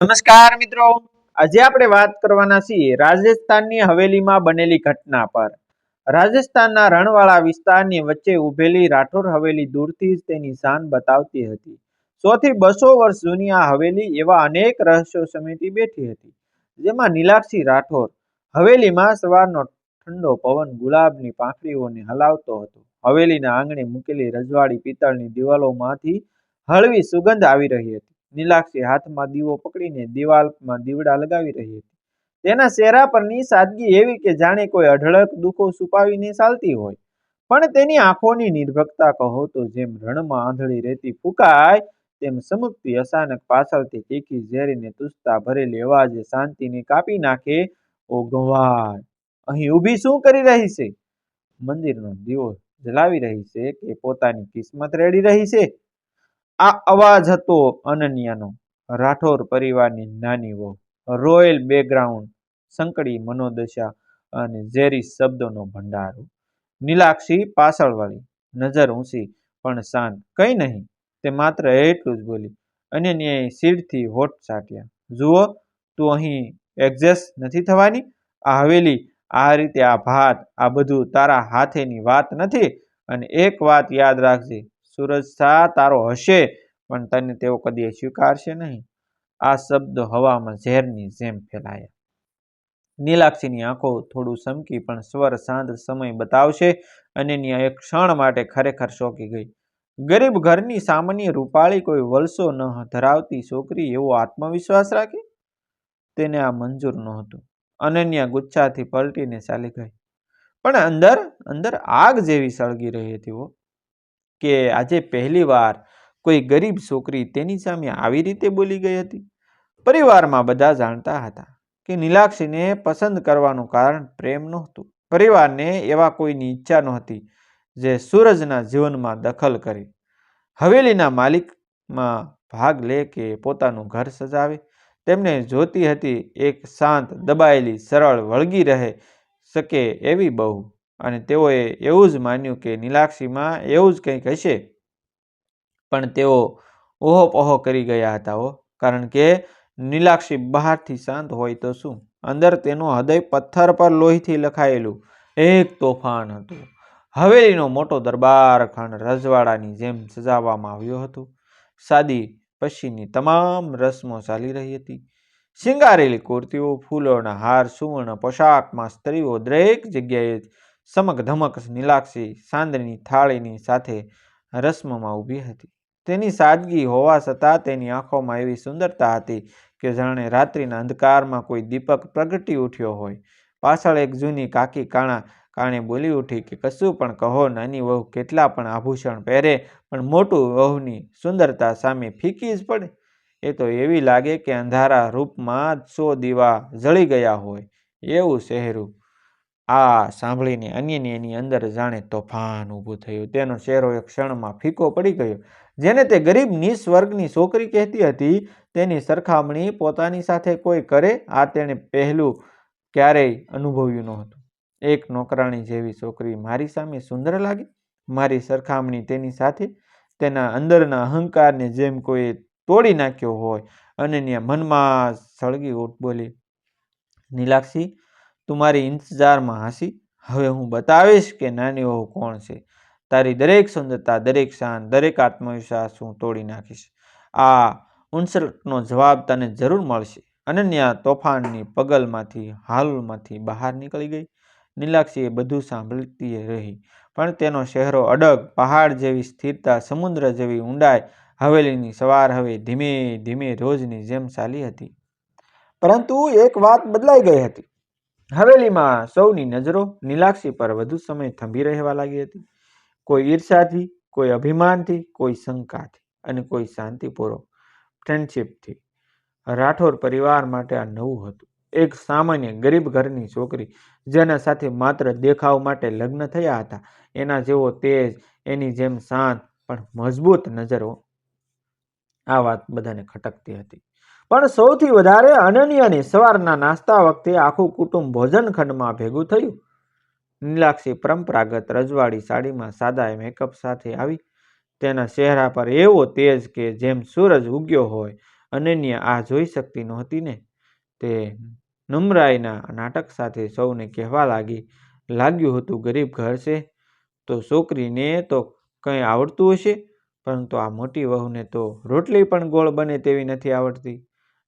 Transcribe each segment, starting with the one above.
નમસ્કાર મિત્રો. આજે આપણે વાત કરવાના છીએ રાજસ્થાનની હવેલીમાં બનેલી ઘટના પર. રાજસ્થાનના રણવાળા વિસ્તારની વચ્ચે ઉભેલી રાઠોર હવેલી દૂરથી જ તેની શાન બતાવતી હતી. સોથી બસો વર્ષ જૂની આ હવેલી એવા અનેક રહસ્યો સમિતિ બેઠી હતી, જેમાં નીલાક્ષી રાઠોર હવેલીમાં સવારનો ઠંડો પવન ગુલાબની પાંખડીઓને હલાવતો હતો. હવેલીના આંગણે મૂકેલી રજવાડી પિત્તળની દિવાલોમાંથી હળવી સુગંધ આવી રહી હતી. નીલાક્ષી હાથમાં દીવો પકડીને દિવાલમાં દીવડા લગાવી રહી હતી. તેના ચહેરા પરની સાદગી એવી કે જાણે કોઈ અઢળક દુઃખો છુપાવીને ચાલતી હોય. પણ તેની આંખોની નિર્ભકતા કહો તો જેમ રણમાં આંધળી રહેતી ફૂંકાય, તેમ સમુક્તિ અચાનક પાછળથી તીખી ઝેરીને તુસ્તા ભરેલી અવાજે શાંતિને કાપી નાખે, ઓ ગંવાર અહીં ઊભી શું કરી રહી છે? મંદિરનો દીવો જલાવી રહી છે કે પોતાની કિસ્મત રેડી રહી છે? આ અવાજ હતો અનન્યાનો. રાઠોર પરિવારની નાની વહુ રોયલ બેકગ્રાઉન્ડ, સંકડી મનોદશા અને ઝેરી શબ્દોનો ભંડારો. નીલાક્ષી પાછળવાળી, નજર ઊંચી, પણ શાંત. કઈ નહીં, તે માત્ર એટલું જ બોલી, અનન્યાએ સીડથી હોઠ ચાટ્યા. જુઓ, તું અહીં એડજસ્ટ નથી થવાની? આ હવેલી, આ રીતે આ ભાત, આ બધું તારા હાથેની વાત નથી? અને એક વાત યાદ રાખજે સૂરજ સા તારો હશે, પણ તને તેઓ કદી સ્વીકારશે નહીં. આ શબ્દો હવામાં ઝેરની જેમ ફેલાયા. નીલાક્ષીની આંખો થોડું સમકી પણ સ્વર સાંજ સમય બતાવશે અનન્યા એક ક્ષણ માટે ખરેખર શોકી ગઈ. ગરીબ ઘરની સામાન્ય રૂપાળી કોઈ વલસો ન ધરાવતી છોકરી એવો આત્મવિશ્વાસ રાખે? તેને આ મંજૂર નહોતું. અનન્યા ગુચ્છાથી પલટીને ચાલી ગઈ. પણ અંદર અંદર આગ જેવી સળગી રહી હતી હો. કે આજે પહેલી વાર કોઈ ગરીબ છોકરી તેની સામે આવી રીતે બોલી ગઈ હતી? પરિવારમાં બધા જાણતા હતા કે નીલાક્ષીને પસંદ કરવાનું કારણ પ્રેમ નહોતું. પરિવારને એવા કોઈની ઈચ્છા નહોતી જે સૂરજના જીવનમાં દખલ કરે. હવેલીના માલિકમાં ભાગ લે કે પોતાનું ઘર સજાવે. તેમને જોતી હતી એક શાંત, દબાયેલી, સરળ, વળગી રહે શકે એવી બહુ અને તેઓએ એવું જ માન્યું કે નીલાક્ષીમાં એવું જ કંઈક હશે. પણ તેઓ ઓહોપોહો કરી ગયા હતા હો. કારણ કે નીલાક્ષી બહારથી શાંત હોય તો શું? અંદર તેનું હૃદય પથ્થર પર લોહીથી લખાયેલું એક તોફાન હતું. હવેલીનો મોટો દરબાર ખંડ રજવાડાની જેમ સજાવવામાં આવ્યો હતો. સાદી પછીની તમામ રસમો ચાલી રહી હતી. શિંગારેલી કુર્તીઓ, ફૂલોના હાર, સુવર્ણ પોશાકમાં સ્ત્રીઓ દરેક જગ્યાએ સમક ધમક, નીલાક્ષી, સાંદની, થાળીની સાથે રસ્મમાં ઊભી હતી. તેની સાદગી હોવા છતાં તેની આંખોમાં એવી સુંદરતા હતી કે જાણે રાત્રિના અંધકારમાં કોઈ દીપક પ્રગટી ઉઠ્યો હોય. પાછળ એક જૂની કાકી કાણા કાણે બોલી ઉઠી કે, કશું પણ કહો, નાની વહુ કેટલા પણ આભૂષણ પહેરે, પણ મોટું વહુની સુંદરતા સામે ફીકી જ પડે. એ તો એવી લાગે કે અંધારા રૂપમાં જ સો દીવા જળી ગયા હોય. એવું શહેરું આ સાંભળીને અન્યની એની અંદર જાણે તોફાન ઊભું થયું. તેનો ચહેરો એક ક્ષણમાં ફીકો પડી ગયો. જેને તે ગરીબ નિસ્વર્ગની છોકરી કહેતી હતી, તેની સરખામણી પોતાની સાથે કોઈ કરે, આ તેણે પહેલું ક્યારેય અનુભવ્યું નહોતું. એક નોકરાણી જેવી છોકરી મારી સામે સુંદર લાગી. મારી સરખામણી તેની સાથે, તેના અંદરના અહંકારને જેમ કોઈ તોડી નાખ્યો હોય, અને મનમાં સળગી ઉઠ બોલી, નીલાક્ષી તું મારી ઇંતજારમાં હાંસી. હવે હું બતાવીશ કે નાની વહુ કોણ છે. તારી દરેક સુંદરતા, દરેક શાન, દરેક આત્મવિશ્વાસ હું તોડી નાખીશ. આ ઉન્સલ્ટનો જવાબ તને જરૂર મળશે. અનન્યા તોફાનની પગલમાંથી, હાલમાંથી બહાર નીકળી ગઈ. નીલાક્ષીએ બધું સાંભળતી રહી, પણ તેનો ચહેરો અડગ, પહાડ જેવી સ્થિરતા, સમુદ્ર જેવી ઊંડાઈ, હવેલીની સવાર હવે ધીમે ધીમે રોજની જેમ ચાલી હતી. પરંતુ એક વાત બદલાઈ ગઈ હતી. હવેલીમાં સૌની નજરો નીલાક્ષી પર વધુ સમય થંભી રહેવા લાગી હતી. કોઈ ઈર્ષાથી, કોઈ અભિમાનથી, કોઈ શંકાથી અને કોઈ શાંતિપૂર્વક ફ્રેન્ડશીપથી રાઠોર પરિવાર માટે આ નવું હતું. એક સામાન્ય ગરીબ ઘરની છોકરી જેના સાથે માત્ર દેખાવ માટે લગ્ન થયા હતા. એના જેવો તેજ, એની જેમ શાંત પણ મજબૂત નજરો આ વાત બધાને ખટકતી હતી. પણ સૌથી વધારે અનન્યાની સવારના નાસ્તા વખતે આખું કુટુંબ ભોજન ખંડમાં ભેગું થયું. નીલાક્ષી પરંપરાગત રજવાડી સાડીમાં સાદા મેકઅપ સાથે આવી. તેના ચહેરા પર એવો તેજ કે જેમ સૂરજ ઉગ્યો હોય, અનન્યા આ જોઈ શકતી નહોતી ને. તે નમ્રાઈના નાટક સાથે સૌને કહેવા લાગી, લાગ્યું હતું ગરીબ ઘર છે, તો છોકરીને તો કંઈ આવડતું હશે? પરંતુ આ મોટી વહુને તો રોટલી પણ ગોળ બને તેવી નથી આવડતી.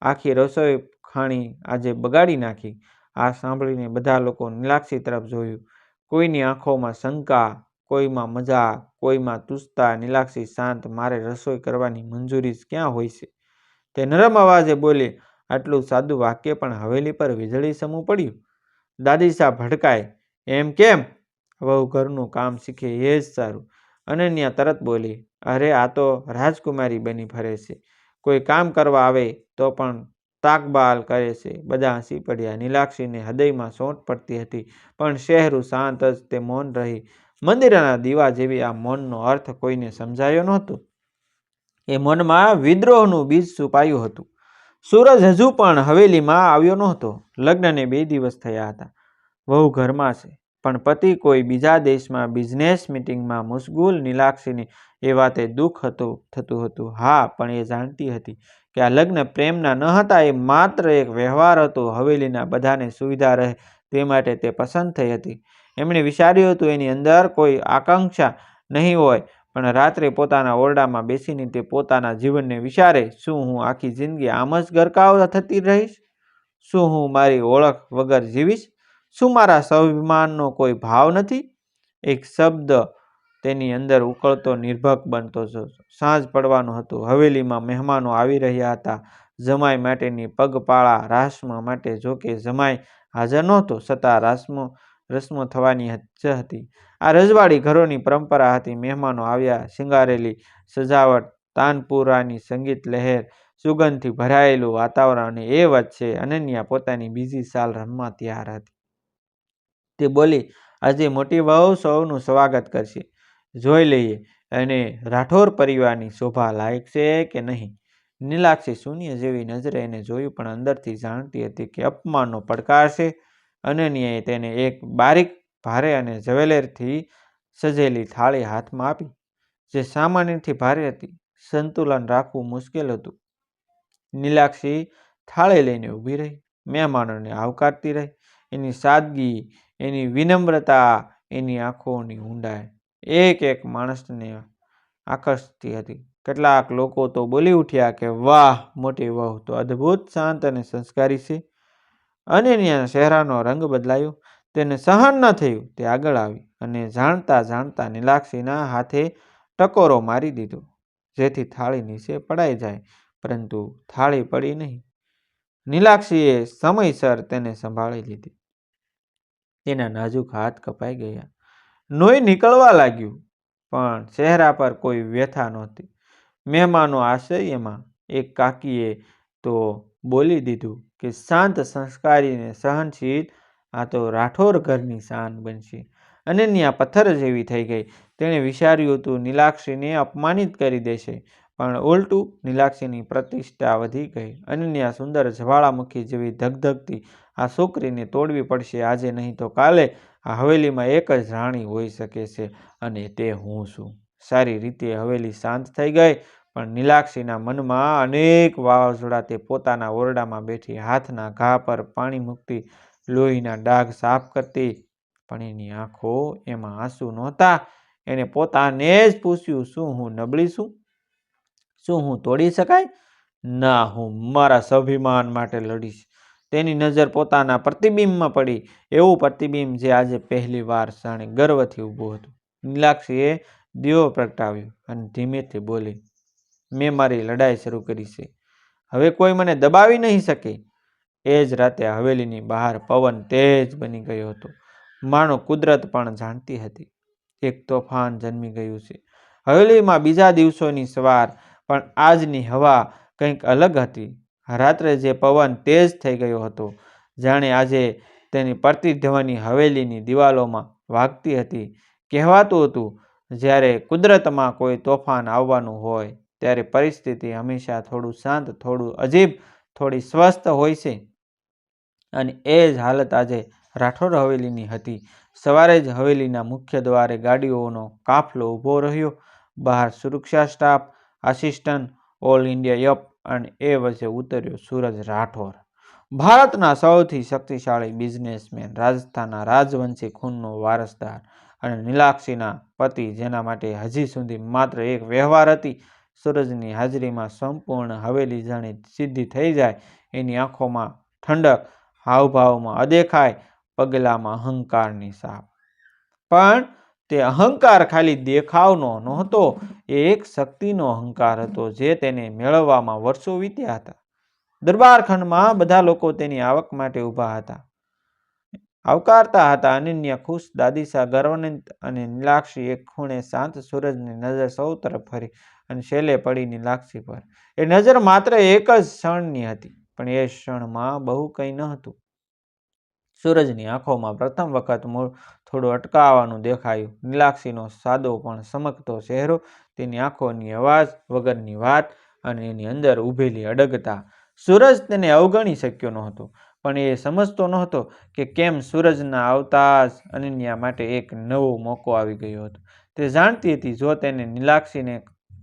આખી રસોઈ ખાણી આજે બગાડી નાખી. આ સાંભળીને બધા લોકો નીલાક્ષી તરફ જોયું. કોઈની આંખોમાં શંકા, કોઈમાં મજા, કોઈમાં તુસ્તા, નીલાક્ષી શાંત, મારે રસોઈ કરવાની મંજૂરી ક્યાં હોય છે? તે નરમ અવાજે બોલી, આટલું સાદું વાક્ય પણ હવેલી પર વીજળી સમું પડ્યું. દાદી સાહેબ ભડકાય. એમ કેમ? વહુ ઘરનું કામ શીખે એ જ સારું. અનન્યા તરત બોલી, અરે આ તો રાજકુમારી બની ફરે છે. કોઈ કામ કરવા આવે તો પણ તાકબાલ કરે છે. બધા હસી પડ્યા. નીલાક્ષીને હૃદયમાં સોંટ પડતી હતી, પણ શહેરું શાંત જ તે મૌન રહી. મંદિરના દીવા જેવી આ મૌનનો અર્થ કોઈને સમજાયો નહોતો. એ મૌનમાં વિદ્રોહનું બીજ છુપાયું હતું. સૂરજ હજુ પણ હવેલીમાં આવ્યો નહોતો. લગ્નને બે દિવસ થયા હતા. વહુ ઘરમાં છે, પણ પતિ કોઈ બીજા દેશમાં બિઝનેસ મિટિંગમાં મુશ્ગુલ નીલાક્ષીની એ વાતે દુઃખ હતું, થતું હતું. હા, પણ એ જાણતી હતી કે આ લગ્ન પ્રેમના ન હતા, એ માત્ર એક વ્યવહાર હતો. હવેલીના બધાને સુવિધા રહે તે માટે તે પસંદ થઈ હતી. એમણે વિચાર્યું હતું એની અંદર કોઈ આકાંક્ષા નહીં હોય, પણ રાત્રે પોતાના ઓરડામાં બેસીને તે પોતાના જીવનને વિચારે, શું હું આખી જિંદગી આમ જ ગરકાવ થતી રહીશ? શું હું મારી ઓળખ વગર જીવીશ? શું મારા સ્વાભિમાનનો કોઈ ભાવ નથી? એક શબ્દ તેની અંદર ઉકળતો, નિર્ભક બનતો સાંજ પડવાનું હતું. હવેલીમાં મહેમાનો આવી રહ્યા હતા. જમાઈ માટેની પગપાળા રાસમ માટે જોકે જમાઈ હાજર નહોતો છતાં રાસમો, રસમો થવાની જ હતી. આ રજવાડી ઘરોની પરંપરા હતી. મહેમાનો આવ્યા, શિંગારેલી સજાવટ, તાનપુરાની સંગીત લહેર, સુગંધથી ભરાયેલું વાતાવરણ અને એ વચ્ચે અનન્યા પોતાની બીજી સાલ રમવા તૈયાર હતી. તે બોલી, આજે મોટી વહુ સૌનું સ્વાગત કરશે. જોઈ લઈએ. અને રાઠોર પરિવારની શોભા લાયક છે કે નહીં? નીલાક્ષી શૂન્ય જેવી નજરે એને જોયું, પણ અંદરથી જાણતી હતી કે અપમાનનો પડકાર છે અનન્યાએ તેને એક બારીક ભારે અને જવેલેરથી સજેલી થાળી હાથમાં આપી, જે સામાન્યથી ભારે હતી. સંતુલન રાખવું મુશ્કેલ હતું. નીલાક્ષી થાળી લઈને ઊભી રહી, મહેમાનોને આવકારતી રહી. એની સાદગી, એની વિનમ્રતા એની આંખોની ઊંડાઈ એક એક માણસને આકર્ષતી હતી. કેટલાક લોકો તો બોલી ઉઠ્યા કે, વાહ, મોટી વહુ, તો અદ્ભુત, શાંત અને સંસ્કારી છે. અનન્યાના ચહેરાનો રંગ બદલાયો. તેને સહન ન થયું, તે આગળ આવી અને જાણતા જાણતા નીલાક્ષીના હાથે ટકોરો મારી દીધો, જેથી થાળી નીચે પડાઈ જાય, પરંતુ થાળી પડી નહીં. નીલાક્ષીએ સમયસર તેને સંભાળી લીધી. તેના નાજુક હાથ કપાઈ ગયા. લોહી નીકળવા લાગ્યું, પણ ચહેરા પર કોઈ વ્યથા નહોતી. મહેમાનો આશ્ચર્યમાં એક કાકીએ તો બોલી દીધું કે શાંત સંસ્કારીને સહનશીલ, આ તો રાઠોર ઘરની શાન બનશે. અનન્યા પથ્થર જેવી થઈ ગઈ. તેણે વિચાર્યું હતું નીલાક્ષીને અપમાનિત કરી દેશે, પણ ઉલટું નીલાક્ષીની પ્રતિષ્ઠા વધી ગઈ અનન્યા સુંદર જ્વાળામુખી જેવી ધગધગતી આ છોકરીને તોડવી પડશે આજે નહીં તો કાલે આ હવેલીમાં એક જ રાણી હોઈ શકે છે અને તે હું છું. સારી રીતે હવેલી શાંત થઈ ગઈ, પણ નીલાક્ષીના મનમાં અનેક વાવાઝોડા તે પોતાના ઓરડામાં બેઠી હાથના ઘા પર પાણી મૂકતી, લોહીના ડાઘ સાફ કરતી, પણ એની આંખો એમાં આંસુ નહોતા. એને પોતાને જ પૂછ્યું, શું હું નબળી છું? શું હું તોડી શકાય? ના, હું મારા સ્વાભિમાન માટે લડીશ. તેની નજર પોતાના પ્રતિબિંબમાં પડી. એવું પ્રતિબિંબ જે આજે પહેલી વાર જાણે ગર્વથી ઊભું હતું. નીલાક્ષીએ દીવો પ્રગટાવ્યો અને ધીમેથી બોલી, મેં મારી લડાઈ શરૂ કરી છે. હવે કોઈ મને દબાવી નહીં શકે. એ જ રાતે હવેલીની બહાર પવન તેજ બની ગયો હતો. માનો કુદરત પણ જાણતી હતી. એક તોફાન જન્મી ગયું છે. હવેલીમાં બીજા દિવસોની સવાર, પણ આજની હવા કંઈક અલગ હતી. રાત્રે જે પવન તેજ થઈ ગયો હતો. જાણે આજે તેની પ્રતિધ્વનિ હવેલીની દિવાલોમાં વાગતી હતી. કહેવાતું હતું, જ્યારે કુદરતમાં કોઈ તોફાન આવવાનું હોય, ત્યારે પરિસ્થિતિ હંમેશા થોડું શાંત, થોડું અજીબ, થોડી સ્વસ્થ હોય છે. અને એ જ હાલત આજે રાઠોડ હવેલીની હતી. સવારે જ હવેલીના મુખ્ય દ્વારે ગાડીઓનો કાફલો ઊભો રહ્યો. બહાર સુરક્ષા સ્ટાફ, આસિસ્ટન્ટ, ઓલ ઇન્ડિયા યપ અને એ વચ્ચે ઉતર્યો સૂરજ રાઠોર. ભારતના સૌથી શક્તિશાળી બિઝનેસમેન, રાજસ્થાનના રાજવંશી ખૂનનો વારસદાર અને નીલાક્ષીના પતિ જેના માટે હજી સુધી માત્ર એક વ્યવહાર હતી, સૂરજની હાજરીમાં સંપૂર્ણ હવેલી જાણે સિદ્ધિ થઈ જાય, એની આંખોમાં ઠંડક, હાવભાવમાં અદેખાય, પગલામાં અહંકારની સાપ. પણ તે અહંકાર ખાલી દેખાવનો નહોતો, એ એક શક્તિનો અહંકાર હતો જે તેને મેળવવામાં વર્ષો વીત્યા હતા. દરબારખંડમાં બધા લોકો તેની આવક માટે ઊભા હતા. આવકારતા હતા અનન્ય ખુશ દાદીસા ગર્વનંત અને નીલાક્ષી એક ખૂણે શાંત સૂરજની નજર સૌ તરફ ફરી અને છેલ્લે પડી નીલાક્ષી પર. એ નજર માત્ર એક જ ક્ષણની હતી, પણ એ ક્ષણમાં બહુ કંઈ ન હતું સૂરજની આંખોમાં પ્રથમ વખત મૂળ થોડું અટકાવવાનું દેખાયું. નીલાક્ષીનો સાદો પણ સમકતો ચહેરો, તેની આંખોની અવાજ, વગરની વાત અને એની અંદર ઊભેલી અડગતા સૂરજ તેને અવગણી શક્યો નહોતો. પણ એ સમજતો નહોતો કે કેમ સૂરજના આવતા જ અનન્યા માટે એક નવો મોકો આવી ગયો હતો. તે જાણતી હતી જો તેને નીલાક્ષીને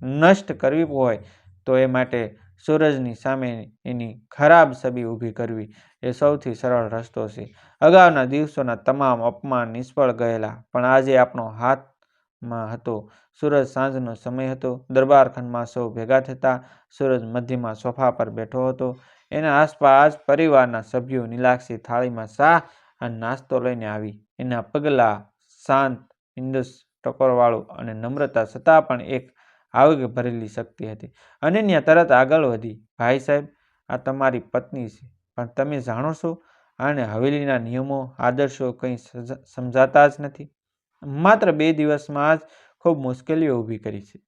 નષ્ટ કરવી હોય, તો એ માટે સૂરજની સામે એની ખરાબ છબી ઊભી કરવી એ સૌથી સરળ રસ્તો છે. અગાઉના દિવસોના તમામ અપમાન નિષ્ફળ ગયેલા, પણ આજે આપણો હાથમાં હતો. સૂરજ સાંજનો સમય હતો. દરબારખંડમાં સૌ ભેગા થતા સૂરજ મધ્યમાં સોફા પર બેઠો હતો. એના આસપાસ પરિવારના સભ્યો નીલાક્ષી થાળીમાં શાહ અને નાસ્તો લઈને આવી. એના પગલાં શાંત ઇન્દસ ટકોરવાળું અને નમ્રતા છતાં પણ એક આવેગ ભરેલી શક્તિ હતી. અનન્યા તરત આગળ વધી. ભાઈ સાહેબ, આ તમારી પત્ની છે. પણ તમે જાણો છો? અને હવેલીના નિયમો, આદર્શો કંઈ સમજાતા જ નથી. માત્ર બે દિવસમાં જ ખૂબ મુશ્કેલીઓ ઊભી કરી છે.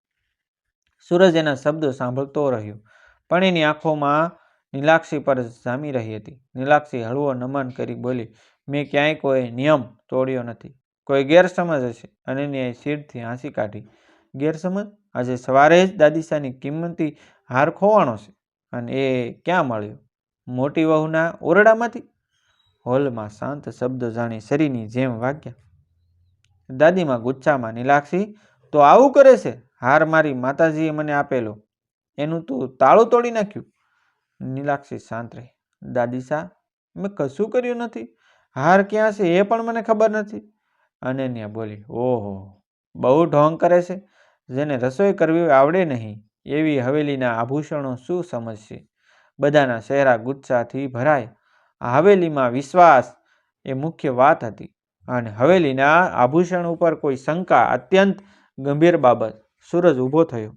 સૂરજ એના શબ્દો સાંભળતો રહ્યો, પણ એની આંખોમાં નીલાક્ષી પર જામી રહી હતી. નીલાક્ષી હળવો નમન કરી બોલી, મેં ક્યાંય કોઈ નિયમ તોડ્યો નથી. કોઈ ગેરસમજ હશે. અનન્યાએ શીરથી હાંસી કાઢી. ગેરસમજ? આજે સવારે જ દાદીસાની કિંમતી હાર ખોવાનો છે. અને એ ક્યાં મળ્યો? મોટી વહુના ઓરડામાંથી? હોલમાં શાંત શબ્દો જાણી શરીરની જેમ વાગ્યા. દાદીમાં ગુચ્છામાં નીલાક્ષી, તો આવું કરે છે? હાર મારી માતાજીએ મને આપેલો. એનું તું તાળું તોડી નાખ્યું. નીલાક્ષી શાંત રહી. દાદીસા મેં કશું કર્યું નથી. હાર ક્યાં છે એ પણ મને ખબર નથી. અનન્યા બોલી, ઓહો, બહુ ઢોંગ કરે છે. જેને રસોઈ કરવી આવડે નહીં. એવી હવેલીના આભૂષણો શું સમજશે? બધાના ચહેરા ગુસ્સાથી ભરાય. હવેલીમાં વિશ્વાસ એ મુખ્ય વાત હતી અને હવેલીના આભૂષણ ઉપર કોઈ શંકા અત્યંત ગંભીર બાબત સૂરજ ઊભો થયો.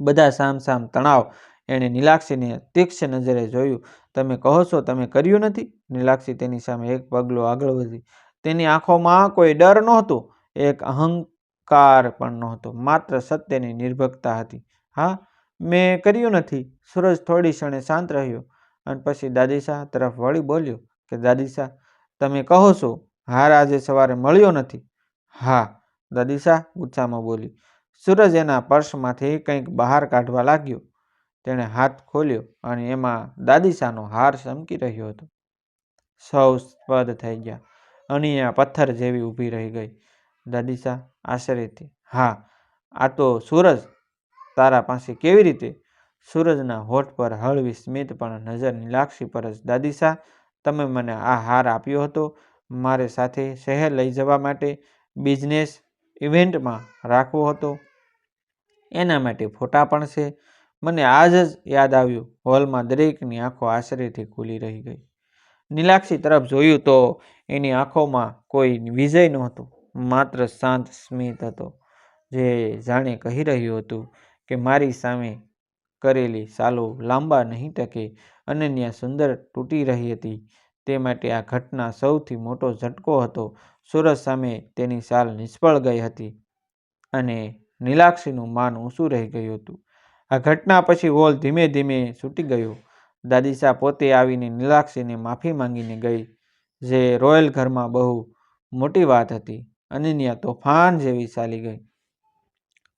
બધા સામ સામ તણાવ. એણે નીલાક્ષીને તીક્ષ્ણ નજરે જોયું. તમે કહો છો તમે કર્યું નથી? નીલાક્ષી તેની સામે એક પગલું આગળ વધી. તેની આંખોમાં કોઈ ડર નહોતો? એક અહંકાર પણ નહોતો. માત્ર સત્યની નિર્ભકતા હતી. હા? મેં કર્યું નથી. સૂરજ થોડી ક્ષણે શાંત રહ્યો અને પછી દાદીશા તરફ વળી બોલ્યો કે દાદીશા તમે કહો છો, હાર આજે સવારે મળ્યો નથી. હા દાદીશા ગુસ્સામાં બોલી. સૂરજ એના પર્સમાંથી કંઈક બહાર કાઢવા લાગ્યો. તેણે હાથ ખોલ્યો અને એમાં દાદીશાનો હાર ચમકી રહ્યો હતો. સૌ સ્પદ થઈ ગયા. અનિયા પથ્થર જેવી ઊભી રહી ગઈ. દાદીશા આશ્ચર્યથી, હા, આ તો સૂરજ તારા પાસે કેવી રીતે? સૂરજના હોઠ પર હળવી સ્મિત પણ નજર નીલાક્ષી પર જ. દાદીશા તમે મને આ હાર આપ્યો હતો મારે સાથે શહેર લઈ જવા માટે બિઝનેસ ઇવેન્ટમાં રાખવો હતો. એના માટે ફોટા પણ છે. મને આજ જ યાદ આવ્યું. હોલમાં દરેકની આંખો આશ્ચર્યથી ખુલી રહી ગઈ. નીલાક્ષી તરફ જોયું તો એની આંખોમાં કોઈ વિજય નહોતો, માત્ર શાંત સ્મિત હતો, જે જાણે કહી રહ્યું હતું કે મારી સામે કરેલી સાલો લાંબા નહીં ટકે અનન્યા સુંદર તૂટી રહી હતી. તે માટે આ ઘટના સૌથી મોટો ઝટકો હતો. સુરજ સામે તેની સાલ નિષ્ફળ ગઈ હતી અને નીલાક્ષીનું માન ઊંચું રહી ગયું હતું. આ ઘટના પછી વોલ ધીમે ધીમે છૂટી ગયો. દાદીશા પોતે આવીને નીલાક્ષીને માફી માંગીને ગઈ, જે રોયલ ઘરમાં બહુ મોટી વાત હતી અનન્યા તોફાન જેવી ચાલી ગઈ.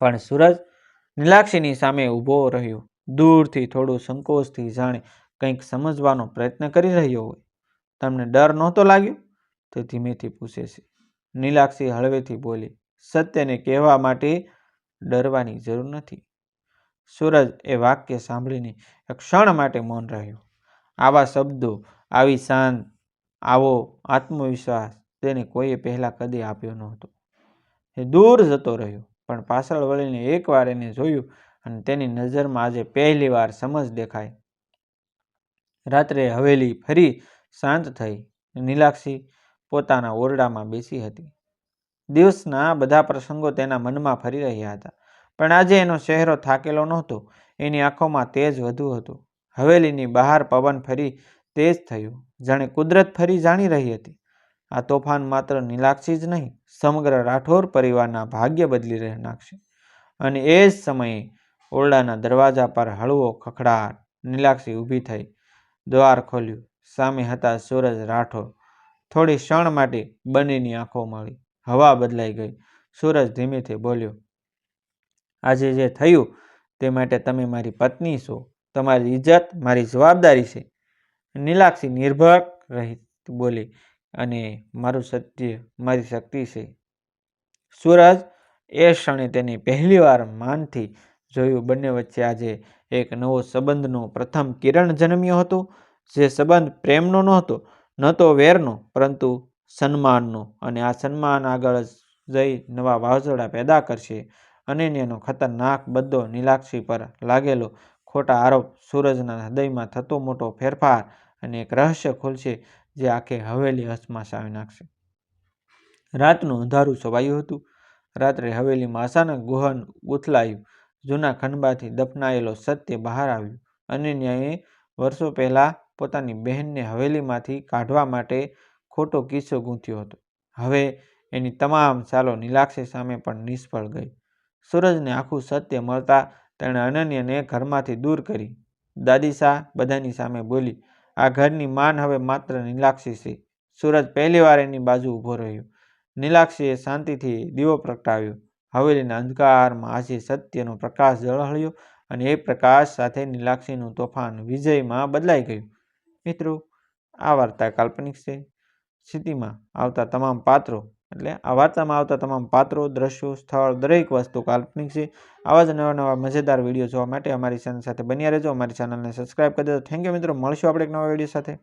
પણ સૂરજ નીલાક્ષીની સામે ઊભો રહ્યો. દૂરથી થોડું સંકોચથી જાણે કંઈક સમજવાનો પ્રયત્ન કરી રહ્યો હોય. તમને ડર નહોતો લાગ્યો? તે ધીમેથી પૂછે છે. નીલાક્ષી હળવેથી બોલી, સત્યને કહેવા માટે ડરવાની જરૂર નથી. સૂરજ એ વાક્ય સાંભળીને એક ક્ષણ માટે મૌન રહ્યો. આવા શબ્દો, આવી શાંત, આવો આત્મવિશ્વાસ તેને કોઈએ પહેલાં કદી આપ્યો નહોતો. એ દૂર જતો રહ્યો. પણ પાછળ વળીને એકવાર એને જોયું અને તેની નજરમાં આજે પહેલીવાર સમજ દેખાય રાત્રે હવેલી ફરી શાંત થઈ નીલાક્ષી પોતાના ઓરડામાં બેસી હતી. દિવસના બધા પ્રસંગો તેના મનમાં ફરી રહ્યા હતા, પણ આજે એનો ચહેરો થાકેલો નહોતો, એની આંખોમાં તેજ વધુ હતું. હવેલીની બહાર પવન ફરી તેજ થયું, જાણે કુદરત ફરી જાણી રહી હતી. આ તોફાન માત્ર નીલાક્ષી જ નહીં, સમગ્ર રાઠોર પરિવારના ભાગ્ય બદલી રહી નાખશે. અને એ જ સમયે ઓરડાના દરવાજા પર હળવો ખખડાટ નીલાક્ષી ઊભી થઈ દ્વાર ખોલ્યું. સામે હતા સૂરજ રાઠોડ થોડી ક્ષણ માટે બંનેની આંખો મળી. હવા બદલાઈ ગઈ. સૂરજ ધીમેથી બોલ્યો, આજે જે થયું તે માટે તમે મારી પત્ની છો. તમારી ઇજ્જત મારી જવાબદારી છે. નીલાક્ષી નિર્ભર રહી બોલી અને મારું સત્ય, મારી શક્તિ છે. સૂરજ એ ક્ષણે તેને પહેલીવાર માનથી જોયું. બંને વચ્ચે આજે એક નવો સંબંધનો પ્રથમ કિરણ જન્મ્યો હતો, જે સંબંધ પ્રેમનો નહોતો નહોતો વેરનો, પરંતુ સન્માનનો. અને આ સન્માન આગળ જઈ નવા વાવઝોડા પેદા કરશે અનન્યનો ખતરનાક બદ્દો નીલાક્ષી પર લાગેલો ખોટા આરોપ સૂરજના હૃદયમાં થતો મોટો ફેરફાર અને એક રહસ્ય ખુલશે જે આખે હવેલી હસમાં સાવી નાખશે. રાતનું અંધારું છવાયું હતું. રાત્રે હવેલીમાં અચાનક ગુહન ગૂંથલાયું જૂના ખંડબાથી દફનાયેલો સત્ય બહાર આવ્યું. અનન્યાએ વર્ષો પહેલાં પોતાની બહેનને હવેલીમાંથી કાઢવા માટે ખોટો કિસ્સો ગૂંથ્યો હતો. હવે એની તમામ ચાલો નીલાક્ષી સામે પણ નિષ્ફળ ગઈ. સૂરજને આખું સત્ય મળતા તેણે અનન્યને ઘરમાંથી દૂર કરી. દાદીશા બધાની સામે બોલી આ ઘરની માન હવે માત્ર નીલાક્ષી છે. સૂરજ પહેલીવાર એની બાજુ ઊભો રહ્યો. નીલાક્ષીએ શાંતિથી દીવો પ્રગટાવ્યો. હવેલીના અંધકારમાં આજે સત્યનો પ્રકાશ ઝળહળ્યો અને એ પ્રકાશ સાથે નીલાક્ષીનું તોફાન વિજયમાં બદલાઈ ગયું. મિત્રો, આ વાર્તા કાલ્પનિક છે. સ્થિતિમાં આવતા તમામ પાત્રો એટલે આ વાર્તામાં આવતા તમામ પાત્રો, દ્રશ્યો, સ્થળ, દરેક વસ્તુ કાલ્પનિક છે. આવા જ નવા નવા મજેદાર વીડિયો જોવા માટે અમારી ચેનલ સાથે બન્યા રહેજો. અમારી ચેનલને સબસ્ક્રાઈબ કરી દેજો. થેન્ક યુ મિત્રો. મળશું આપણે એક નવા વીડિયો સાથે.